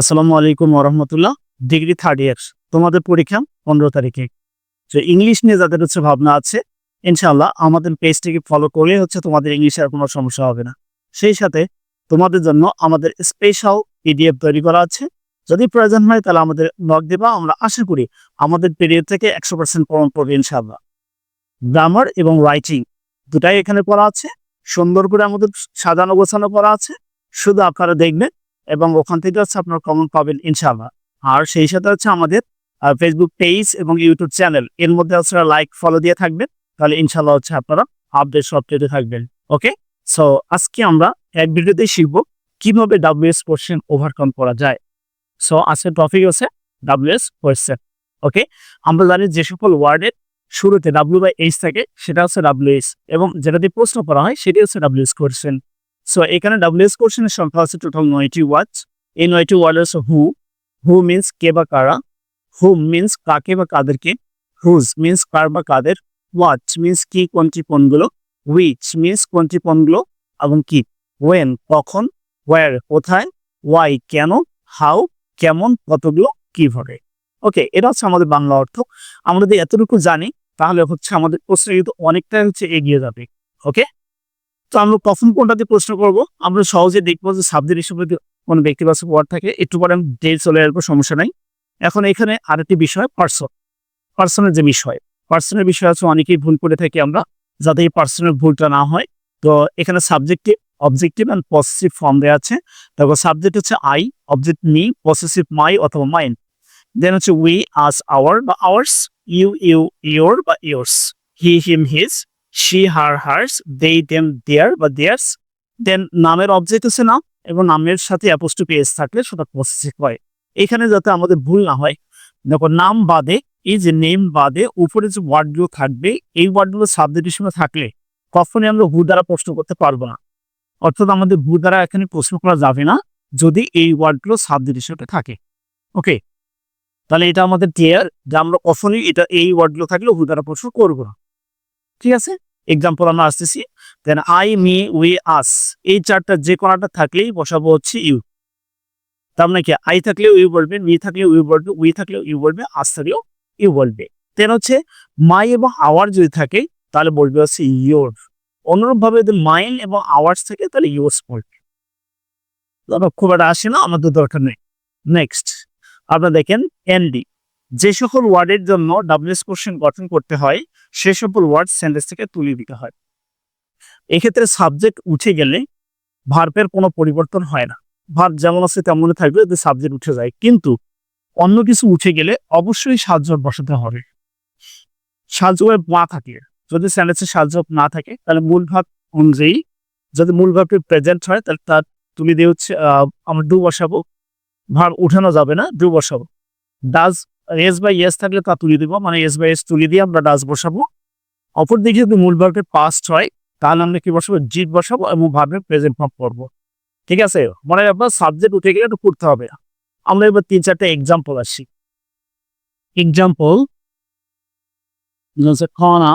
আসসালামু আলাইকুম ওরহমতুল্লাহ ডিগ্রি থার্ড ইয়ার, তোমাদের পরীক্ষা পনেরো তারিখে। তো ইংলিশ নিয়ে যাদের হচ্ছে ভাবনা আছে ইনশাল্লাহ আমাদের পেজটিকে ফলো করলে হচ্ছে তোমাদের ইংলিশে আর কোনো সমস্যা হবে না। সেই সাথে তোমাদের জন্য আমাদের স্পেশাল পিডিএফ তৈরি করা আছে। যদি প্রয়োজন হয় তাহলে আমাদের নক দেবা, আমরা আশা করি আমাদের পিডিএফ থেকে একশো পার্সেন্ট প্রমাণ করবে ইনশাল্লাহ গ্রামার এবং রাইটিং দুটাই এখানে পড়া আছে, সুন্দর করে আমাদের সাজানো গোছানো করা আছে। শুধু আপনারা দেখবেন এবং ওখান থেকে হচ্ছে আপনার কমন পাবেন ইনশাআল্লাহ। আর সেই সাথে হচ্ছে আমাদের ফেসবুক পেজ এবং ইউটিউব চ্যানেল এর মধ্যে হচ্ছে লাইক ফলো দিয়ে থাকবেন। তাহলে ইনশাআল্লাহ হচ্ছে আপনারা আপডেট সবচেয়ে থাকবেন। ওকে সো আজকে আমরা এক ভিডিওতেই শিখব কীভাবে ডাব্লিউএস কোশ্চেন ওভারকাম করা যায়। সো আজকের টপিক হচ্ছে ডাব্লিউএস কোশ্চেন ওকে আমরা জানি যে সকল ওয়ার্ডের শুরুতে ডাব্লিউ বাই এইচ থাকে, সেটা হচ্ছে ডাব্লিউএস এবং যেটা দিয়ে প্রশ্ন করা হয়, সেটি হচ্ছে ডাব্লিউএস কোশ্চেন সো এখানে ডাব্লিউএস কোশ্চেনের সংখ্যা আছে টোটাল নয়টি ওয়ার্ডস এই নয়টি ওয়ার্ড হচ্ছে হু হু মিন্স কে বা কারা। হু মিন্স কাকে বা কাদেরকে। হুজ মিন্স কার বা কাদের। ওয়াচ মিন্স কি, কোনটি পণগুলো উইচ মিন্স কোনটি পণগুলো এবং কি। ওয়েন কখন ওয়ার কোথায় ওয়াই কেন হাউ কেমন, কতগুলো, কীভাবে। ওকে, এটা হচ্ছে আমাদের বাংলা অর্থ। আমরা যদি এতটুকু জানি, তাহলে হচ্ছে আমাদের প্রশ্ন কিন্তু অনেকটাই হচ্ছে এগিয়ে যাবে। ওকে? তো আমরা কখন কোনটা দিয়ে প্রশ্ন করব, আমরা সহজে দেখব যে সাবজেক্ট হিসেবে কোনো ব্যক্তিবাচক ওয়ার্ড থাকে। একটু পরে আমি ডেট চলে আসব, সমস্যা নাই। এখন এখানে আরেকটি বিষয় পার্সন পার্সনের যে বিষয় পার্সনের বিষয় আছে, অনেকেই ভুল করে থাকি আমরা, যাতে এই পার্সনের ভুলটা না হয়। তো এখানে subjective objective and possessive form দেওয়া আছে। তারপর সাবজেক্ট হচ্ছে I object me possessive my অথবা মাইন্ড দেন হচ্ছে উই আস আওয়ার বা আওয়ার্স ইউ ইউ ইয়োর বা yours he him his she her hers they them their বা দেয়ার্স দেন নামের অবজেক্ট হচ্ছে নাম এবং নামের সাথে অ্যাপোস্ট্রফি এস থাকলে সেটা পসেসিভ হয়। এখানে যাতে আমাদের ভুল না হয়, দেখো নাম বাদে, এই যে নেম বাদে, উপরে যে ওয়ার্ডগুলো থাকবে, এই ওয়ার্ডগুলো সাবজেক্ট থাকলে কখনই আমরা ভু দ্বারা প্রশ্ন করতে পারব না। অর্থাৎ আমাদের ভু দ্বারা এখানে প্রশ্ন করা যাবে না, যদি এই ওয়ার্ডগুলো সাবজেক্ট থাকে। ওকে তাহলে এটা আমাদের ক্লিয়ার যে আমরা কখনই এটা, এই ওয়ার্ডগুলো থাকলে ভু দ্বারা প্রশ্ন করব না। ঠিক আছে? এক্সাম্পল আমরা আসতেছি। Then I me we us এই চারটা যে কোনাটা থাকলেই বসাবো হচ্ছে ইউ তার মানে কি? আই থাকলেও ইউ বলবে মি থাকলে ইউ বলবে উই থাকলেও ইউ বলবে আস থাকলেও ইউ বলবে। দেন হচ্ছে মাই এবং আওয়ার যদি থাকে, তাহলে বলবে হচ্ছে ইয়োর অনুরূপ ভাবে যদি মাইন এবং আওয়ার্স থাকে, তাহলে ইয়োর্স বলবে। খুব একটা আসে না, আমাদের দরকার নেই। নেক্সট আপনারা দেখেন এনডি যে সকল ওয়ার্ডের জন্য ডাব্লিউএস কোশ্চেন গঠন করতে হয়, সে সকল ওয়ার্ড সেন্টেন্স থেকে তুলে দিতে হয়। এক্ষেত্রে সাবজেক্ট উঠে গেলে ভার্বের কোনো পরিবর্তন হয় না। ভার্ব যেমন আছে তেমনই থাকবে যদি সাবজেক্ট উঠে যায়। কিন্তু অন্য কিছু উঠে গেলে অবশ্যই সাহায্য বসাতে হবে। সাহায্য না থাকে যদি সেন্টেন্সে সাহায্য না থাকে, তাহলে মূল ভাব অনুযায়ী যদি মূল ভাবটি প্রেজেন্ট হয়, তাহলে তার তুলে দিয়ে হচ্ছে আমরা ডু বসাবো। ভাব উঠানো যাবে না ডু বসাবো। ডাজ এস বাই এস থাকলে তা তুলে দিব। মানে এস বাই এস তুলে দিয়ে আমরা ডাজ বসাবো। অপর দিকে যদি মূল ভার্বের পাস্ট হয়, তাহলে আমরা কি বসাবো? জিট বসাবো এবং ভার্বের প্রেজেন্ট ফর্ম করব। ঠিক আছে? মনে রাখব সাবজেক্ট উঠে গেলে একটু করতে হবে। আমরা এবার তিন চারটা এক্সাম্পল আসি। এক্সাম্পল কনা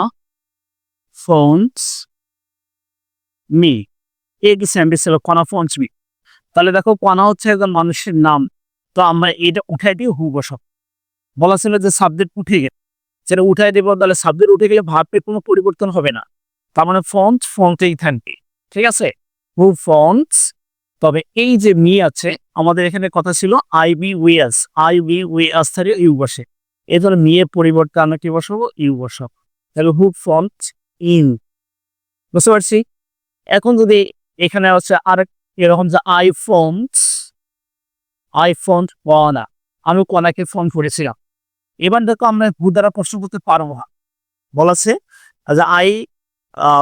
ফোনস মি এই হলো কনা ফোনস মি তাহলে দেখো কনা হচ্ছে একজন মানুষের নাম। তো আমরা এটা উঠাই দিয়ে হু বসাবো। বলা ছিল যে সাবজেক্ট উঠে গেলে, সেটা উঠাই দেবো, তাহলে সাবজেক্ট উঠে গেলে ভাবের কোনো পরিবর্তন হবে না। তার মানে ফন্ট ফন্টেই থাকবে, ঠিক আছে? হু ফন্টস তবে এই যে মি আছে, আমাদের এখানে কথা ছিল I be we us I be we us থাকে ইউ বসে। এই ধরো মিয়ের পরিবর্তে আমরা কি বসাবো? ইউ বসাবো। তাহলে হু ফন্ট ইন বুঝতে পারছি? এখন যদি এখানে হচ্ছে আরেক এরকম যে I phones I phone Kona আমি কনাকে ফোন করেছিলাম। এবার দেখো আমরা ভূ দ্বারা প্রশ্ন করতে পারব না। বলাছে, যে আই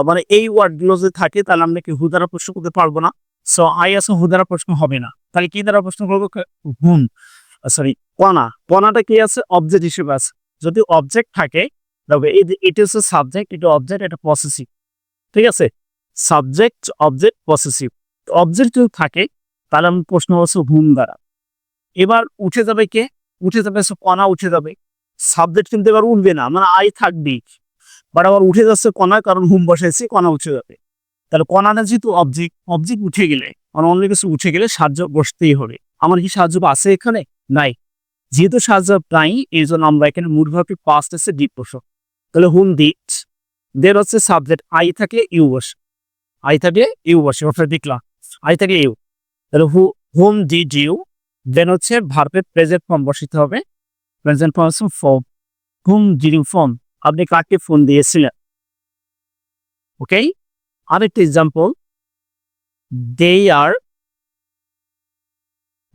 মানে এই ওয়ার্ডগুলো যদি থাকে, তাহলে আমরা কি হু দ্বারা প্রশ্ন করতে পারব না? সো আই আছে হু দ্বারা প্রশ্ন হবে না। তাহলে কি দ্বারা প্রশ্ন করব? হুম সরি কণা। কণাটা কি আছে? অবজেক্ট হিসেবে আছে। যদি অবজেক্ট থাকে তবে এটা হচ্ছে সাবজেক্ট এটা অবজেক্ট এটা পসেসিভ ঠিক আছে? সাবজেক্ট অবজেক্ট পসেসিভ অবজেক্ট যদি থাকে, তাহলে আমি প্রশ্ন হচ্ছে হুম দ্বারা। এবার উঠে যাবে কে? উঠে যাবে কণা উঠে যাবে। সাবজেক্ট কিন্তু এবার উঠবে না। মানে আই থাকবে বাট আবার উঠে যাচ্ছে কণা, কারণ হুম বসাইছি, কণা উঠে যাবে। তাহলে কণাটা যেহেতু অবজেক্ট অবজেক্ট উঠে গেলে মানে অন্য কিছু উঠে গেলে সাহায্য বসতেই হবে। আমার কি সাহায্য আছে এখানে? নাই। যেহেতু সাহায্য নাই, এই জন্য আমরা এখানে মূল ভাবে পাস্ট আছে ডিপ বসো তাহলে হুম ডিট দের হচ্ছে সাবজেক্ট আই থাকে ইউ বসে। আই থাকে ইউ বসে, অর্থাৎ দেখলাম আই থাকে ইউ তাহলে হু, হুম ডিড ইউ দেন হচ্ছে ভার্বের প্রেজেন্ট ফর্ম বসাতে হবে। প্রেজেন্ট হচ্ছে ফর্ম হুম ইউ ফর্ম আপনি কাকে ফোন দিয়েছিলেন? ওকে আরেকটা example they R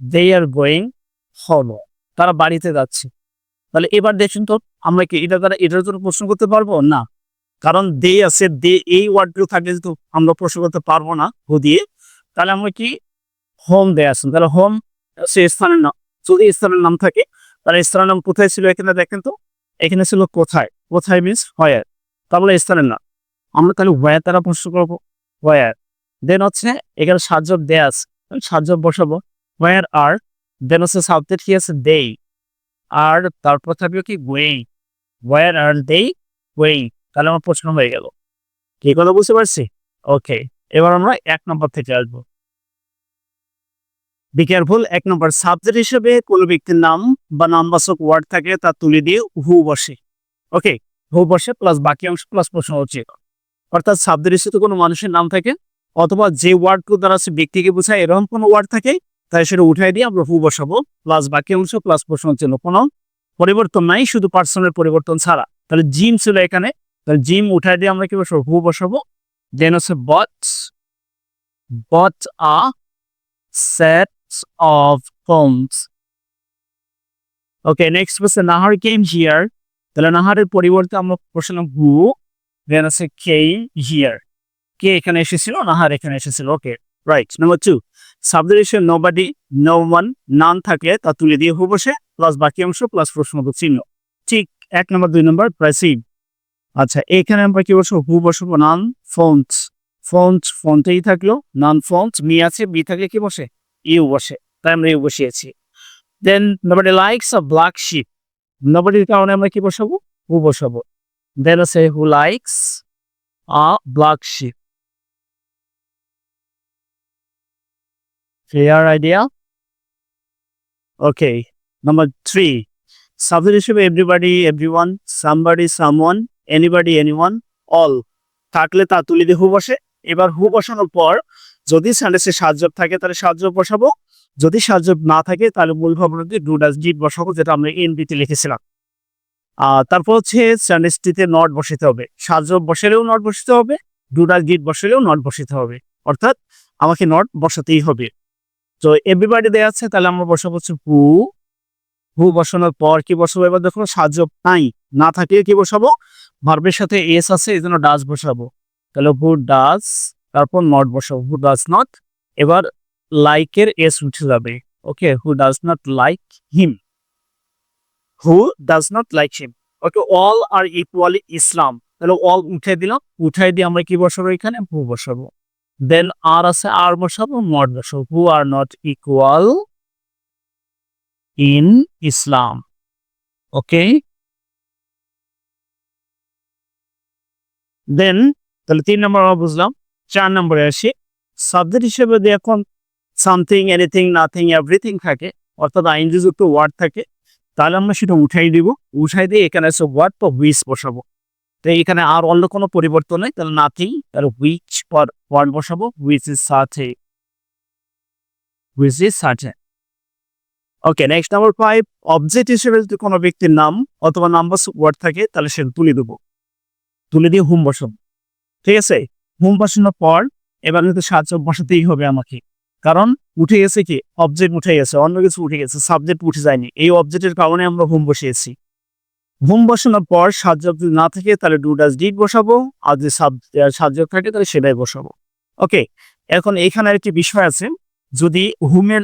they are going হল তারা বাড়িতে যাচ্ছে। তাহলে এবার দেখুন তো, আমরা কি এটা দ্বারা এটার জন্য প্রশ্ন করতে পারব? না। কারণ দে আছে দে এই ওয়ার্ডগুলো থাকলে যেহেতু আমরা প্রশ্ন করতে পারব না, হু দিয়ে। তাহলে আমরা কি? হোম দে আসুন তাহলে হোম সে স্থানের নাম। যদি স্থানের নাম থাকে তাহলে স্থানের নাম কোথায় ছিল এখানে দেখেন তো? এখানে ছিল কোথায়? কোথায় মিনস হোয়ার তাহলে স্থানের নাম। আমরা তাহলে ওয়ার দ্বারা প্রশ্ন করব? ওয়ার দেন হচ্ছে এখানে সাহায্য দে আছে। সাহায্য বসাবো। ওয়ার আর দেন হচ্ছে সাবজেক্ট কি আছে? দে আর তারপর থাকবে কি? Going where are they going তাহলে আমার প্রশ্ন হয়ে গেল। কি কথা বুঝতে পারছি? ওকে এবার আমরা এক নম্বর থেকে আসব। বি কেয়ারফুল এক নম্বর সাবজেক্ট হিসেবে কোনো ব্যক্তির নাম বা নামবাচক ওয়ার্ড থাকে তা তুলে দিয়ে হু বসে। ওকে হু বসে প্লাস বাকি অংশ প্লাস প্রশ্ন হচ্ছে অর্থাৎ সাবজেক্ট হিসেবে কোনো মানুষের নাম থাকে অথবা যে ওয়ার্ডগুলো দ্বারা সে ব্যক্তিকে বোঝায় এরকম কোনো ওয়ার্ড থাকে, তাই সেটা উঠাই দিয়ে আমরা হু বসাবো প্লাস বাকি অংশ প্লাস প্রশ্ন চিহ্ন কোনো পরিবর্তন নাই, শুধু পার্সনের পরিবর্তন ছাড়া। তাহলে জিম ছিল এখানে, তাহলে জিম উঠাই দিয়ে আমরা কি বসাবো হু বসাবো? দেন হচ্ছে bot bot a set of homes okay next হচ্ছে নাহার কেম হিয়ার তাহলে নাহারের পরিবর্তে আমরা বসালাম হু দেন আছে কেম হিয়ার কে এখানে এসেছিল নাহার এখানে এসেছিল okay right number two subject হিসেবে নোবাডি নো ওয়ান নান থাকলে তা তুলে দিয়ে হু বসে প্লাস বাকি অংশ প্লাস প্রশ্নবোধক চিহ্ন। ঠিক এক নম্বর দুই নম্বর প্রায় সেম আচ্ছা এখানে আমরা কি বসবো? হু বসবো নান ফোনস ফোনস ফোনতেই থাকল নান ফোনস মি আছে বি থাকলে কি বসে? বসে তাই আমরা ইউ বসিয়েছি then nobody likes of black sheep নবডির কারণে আমরা কি বসাবো হু বসাবো দেন আছে who likes a black sheep Clear idea? Okay. Number three. Subject হিসেবে everybody, everyone, somebody, someone, anybody, anyone, all. থাকলে তা তুলে দিয়ে হু বসে এবার হু বসানোর পর যদি স্যান্ডেসে সাহায্য থাকে, তাহলে সাহায্য বসাবো। যদি সাহায্য না থাকে, তাহলে মূল ভাবনাতে ডু ডাস ডিড বসাবো, যেটা আমরা এনবিতে লিখেছিলাম। আর তারপর হচ্ছে স্যান্ডেসটিতে নট বসাতে হবে। সাহায্য বসালেও নট বসাতে হবে ডু ডাস ডিড বসালেও নট বসাতে হবে। অর্থাৎ আমাকে নট বসাতেই হবে। তো এভরিবাডি দেওয়া আছে, তাহলে আমরা বসাবো হচ্ছে হু হু বসানোর পর কি বসাবো? এবার দেখো সাহায্য নাই, না থাকে কি বসাবো? ভার্বের সাথে এস আছে এই জন্য ডাস বসাবো। তাহলে হু ডাস তারপর নট বসাবো হু ডাস নট এবার লাইকের এস উঠে যাবে okay who does not like him who does not like him okay all are equally Islam তাহলে অল উঠে দিলাম, উঠাই দিয়ে আমরা কি বসাবো এখানে? হু বসাবো। দেন আর আছে আর বসাবো নট বসাবো। Who are not equal in Islam okay then তাহলে তিন নম্বর আমরা বুঝলাম। চার নম্বরে আসি। সাবজেক্ট হিসেবে যদি এখন সামথিং এনিথিং নাথিং এভরিথিং থাকে, অর্থাৎ আইনযুক্ত ওয়ার্ড থাকে, তাহলে আমরা সেটা উঠাই দিব। উঠাই দিয়ে এখানে আছে ওয়ার্ড বা উইস বসাবো। তো এখানে আর অন্য কোনো পরিবর্তন নেই, তাহলে নাথিং তাহলে উইচ পর ওয়ার্ড বসাবো উইচ ইজ সাথে উইচ ইজ সাথে okay next number five object হিসেবে যদি কোনো ব্যক্তির নাম অথবা নাম্বার ওয়ার্ড থাকে, তাহলে সেটা তুলে দেবো। তুলে দিয়ে হুম বসাবো। ঠিক আছে? হুম বসানোর পর এবার কিন্তু সাহায্য বসাতেই হবে আমাকে। কারণ উঠে গেছে কি? অবজেক্ট উঠে গেছে, অন্য কিছু উঠে গেছে সাবজেক্ট উঠে যায়নি। এই অবজেক্টের কারণে আমরা হুম বসিয়েছি। হুম বসানোর পর সাহায্য যদি না থাকে, তাহলে ডু ডাস ডিড বসাবো, আর যদি সাহায্য থাকে, তাহলে সেটাই বসাবো। ওকে এখন এখানে একটি বিষয় আছে। যদি হুমের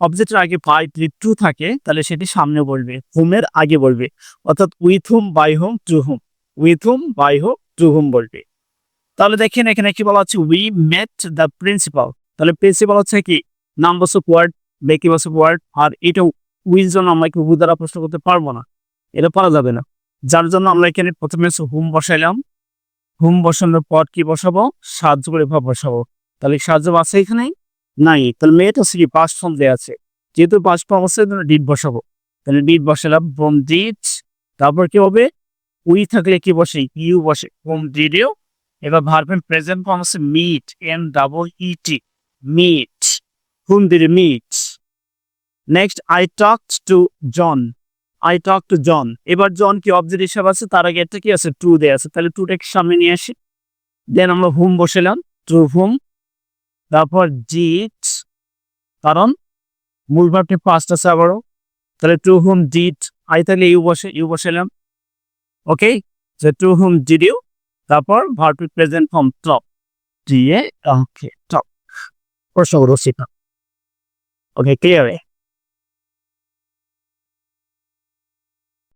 অবজেক্টের আগে বাই টু থাকে, তাহলে সেটি সামনে বলবে। হুমের আগে বলবে। অর্থাৎ with whom by whom to whom with whom by whom to whom বলবে। তাহলে দেখেন এখানে কি বলা হচ্ছে উই মেট দ্য প্রিন্সিপাল তাহলে প্রিন্সিপাল হচ্ছে কি? নামবাচক ওয়ার্ড ব্যক্তিবাচক ওয়ার্ড আর এটা উইল জন্য আমরা কি দ্বারা প্রশ্ন করতে পারব না। এটা পারা যাবে না। যার জন্য আমরা এখানে প্রথমে হুম বসাইলাম। হুম বসানোর পর কি বসাবো? সাহায্য করে ভাব বসাবো। তাহলে সাহায্য আছে এখানে? নাই। তাহলে মেয়েটা হচ্ছে কি? পাঁচ ফর্ম দেওয়া আছে। যেহেতু পাঁচ ফর্ম আছে ডিট বসাবো। তাহলে ডিট বসালাম ফ্রম ডিড তারপর কি হবে? উই থাকলে কি বসে? ইউ বসে। ফ্রম ডিডিও এবার ভার্বেন প্রেজেন্ট ফর্ম আছে meet M double E T meet hmm did meet next I talk to John I talk to John এবার জন কি অবজেক্ট হিসাবে আছে? তার আগে একটা কি আছে? টু দেয়া আছে। তাহলে টুটাকে সামনে নিয়ে আসি। দেন আমরা হুম বসালাম। টু হুম তারপর ডিট কারণ মূল ভাবটি পাঁচটা আছে আবারও। তাহলে টু হুম ডিট আই তাহলে ইউ বসে ইউ বসালাম। ওকে যে টু হুম ডিড ইউ তারপর ভার্বটি প্রেজেন্ট ফর্ম টপ দিয়ে ওকে টপ প্রসঙ্গ করো সেটা ওকে ক্লিয়ার